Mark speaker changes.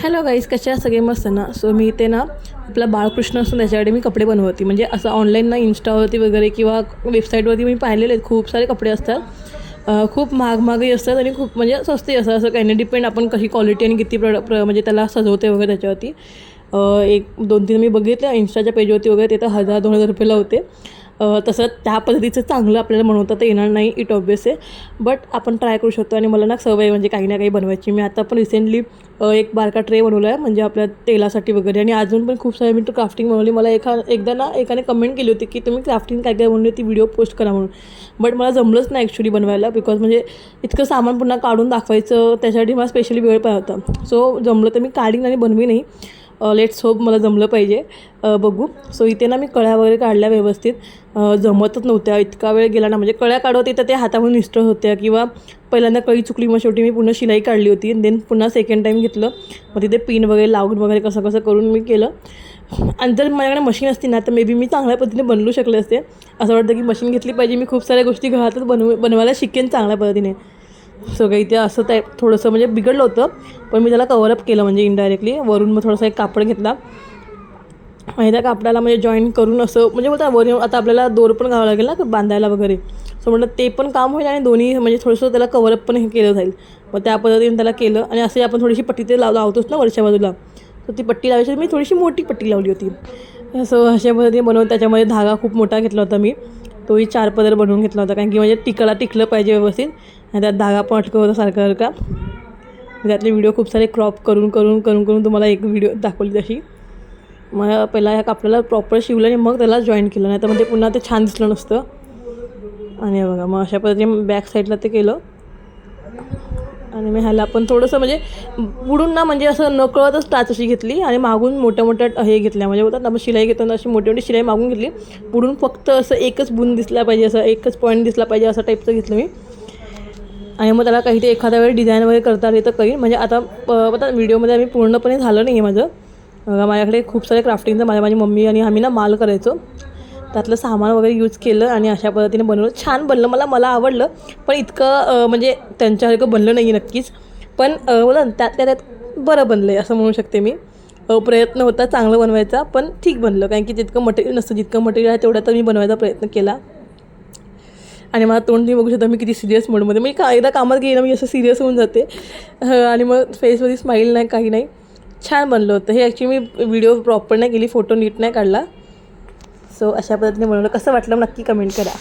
Speaker 1: Hello guys कशा सगळे मस्त ना? सो मी ते ना आपला बाळकृष्ण असून त्याच्याकडे मी कपडे बनवते. म्हणजे असं ऑनलाईन ना इन्स्टावरती वगैरे किंवा वेबसाईटवरती मी पाहिलेले आहेत. खूप सारे कपडे असतात. खूप महाग महागही असतात आणि खूप म्हणजे स्वस्तही असतात. असं काही नाही. डिपेंड आपण कशी क्वालिटी आणि किती प्र प्र म्हणजे त्याला सजवते वगैरे त्याच्यावरती. एक दोन तीन मी बघितले इन्स्टाच्या पेजवरती वगैरे ते तर हजार दोन हजार रुपयेला होते तसं त्या पद्धतीचं चांगलं आपल्याला बनवता तर येणार नाही इट ऑब्वियस आहे. बट आपण ट्राय करू शकतो आणि मला ना सवय म्हणजे काही ना काही बनवायची. मी आता पण रिसेंटली एक बारका ट्रे बनवला आहे म्हणजे आपल्या तेलासाठी वगैरे. आणि अजून पण खूप सारे मी क्राफ्टिंग बनवली. मला एका एकदा ना एकाने कमेंट केली होती की तुम्ही क्राफ्टिंग काय काय बनवली ती व्हिडिओ पोस्ट करा म्हणून. बट मला जमलंच नाही ॲक्च्युली बनवायला बिकॉज म्हणजे इतकं सामान पुन्हा काढून दाखवायचं त्याच्यासाठी मला स्पेशली वेळ पाहिजे होता. सो जमलं तर मी काढीन आणि बनवी नाही लेट्स होप मला जमलं पाहिजे. बघू. सो इथे ना मी कळ्या वगैरे काढल्या व्यवस्थित. जमतच नव्हत्या. इतका वेळ गेला ना म्हणजे कळ्या काढवते तर ते हातामधून निष्ठळ होत्या किंवा पहिल्यांदा कळी चुकली मग शेवटी मी पुन्हा शिलाई काढली होती. देन पुन्हा सेकंड टाईम घेतलं. मग तिथे पिन वगैरे लावून वगैरे कसं कसं करून मी केलं. आणि जर माझ्याकडे मशीन असती ना तर मे बी मी चांगल्या पद्धतीने बनवू शकले असते. असं वाटतं की मशीन घेतली पाहिजे. मी खूप साऱ्या गोष्टी घरातच बनवू बनवायला शिकेन चांगल्या पद्धतीने. सगळं इथे असं ते थोडंसं म्हणजे बिघडलं होतं पण मी त्याला कवरअप केलं म्हणजे इनडायरेक्टली वरून मग थोडासा एक कापड घेतला. आणि त्या कापडाला म्हणजे जॉईन करून असं म्हणजे बोलता वरून आता आपल्याला दोर पण घावं लागेल ना बांधायला वगैरे. सो म्हटलं ते पण काम होईल आणि दोन्ही म्हणजे थोडंसं त्याला कवरअप पण हे केलं जाईल. मग त्या पद्धतीने त्याला केलं आणि असं आपण थोडीशी पट्टी ते लाव लावतोच ना वरच्या बाजूला. तर ती पट्टी लावायची मी थोडीशी मोठी पट्टी लावली होती. सो अशा पद्धतीने बनवून त्याच्यामध्ये धागा खूप मोठा घेतला होता मी. तोही चार पदर बनवून घेतला होता कारण की म्हणजे टिकला टिकलं पाहिजे व्यवस्थित. आणि त्यात धागा पण अटकत होता सारखा सारखा त्यातले व्हिडिओ खूप सारे क्रॉप करून करून करून करून तुम्हाला एक व्हिडिओ दाखवली तशी. मग पहिला ह्या कापडाला प्रॉपर शिवलं आणि मग त्याला जॉईन केलं नाही तर म्हणजे पुन्हा ते छान दिसलं नसतं. आणि बघा मग अशा पद्धतीने बॅक साईडला ते केलं. आणि मी ह्याला पण थोडंसं म्हणजे बुडून ना म्हणजे असं नकळतच टाच अशी घेतली आणि मागून मोठ्या मोठ्या हे घेतल्या. म्हणजे बोलतात ना मग शिलाई घेताना अशी मोठी मोठी शिलाई मागून घेतली. बुडून फक्त असं एकच बुन दिसला पाहिजे असं एकच पॉईंट दिसला पाहिजे असं टाईपचं घेतलं मी. आणि मग त्याला काहीतरी एखाद्या वेळी डिझाईन वगैरे करता आली तर करीन. म्हणजे आता प- आता व्हिडिओमध्ये आम्ही पूर्णपणे झालं नाही आहे माझं माझ्याकडे खूप सारे क्राफ्टिंगचं माझ्या माझी मम्मी आणि आम्ही ना माल करायचो. त्यातलं सामान वगैरे यूज केलं आणि अशा पद्धतीने बनवलं. छान बनलं. मला मला आवडलं. पण इतकं म्हणजे त्यांच्यासारखं बनलं नाही नक्कीच. पण बोला त्यातल्या त्यात बरं बनलं आहे असं म्हणू शकते मी. प्रयत्न होता चांगलं बनवायचा पण ठीक बनलं. कारण की जितकं मटेरियल नसतं जितकं मटेरियल आहे तेवढ्या तर मी बनवायचा प्रयत्न केला. आणि मला तोंड तुम्ही बघू शकता मी किती सिरियस मोडमध्ये मी का एकदा कामात गेलं मी असं सिरियस होऊन जाते. आणि मग फेसमध्ये स्माईल नाही काही नाही. छान बनलं होतं. हे ॲक्च्युली मी व्हिडिओ प्रॉपर नाही केली फोटो नीट नाही काढला. सो अशा पद्धतीने बनवलं. कसं वाटलं? नक्की कमेंट करा.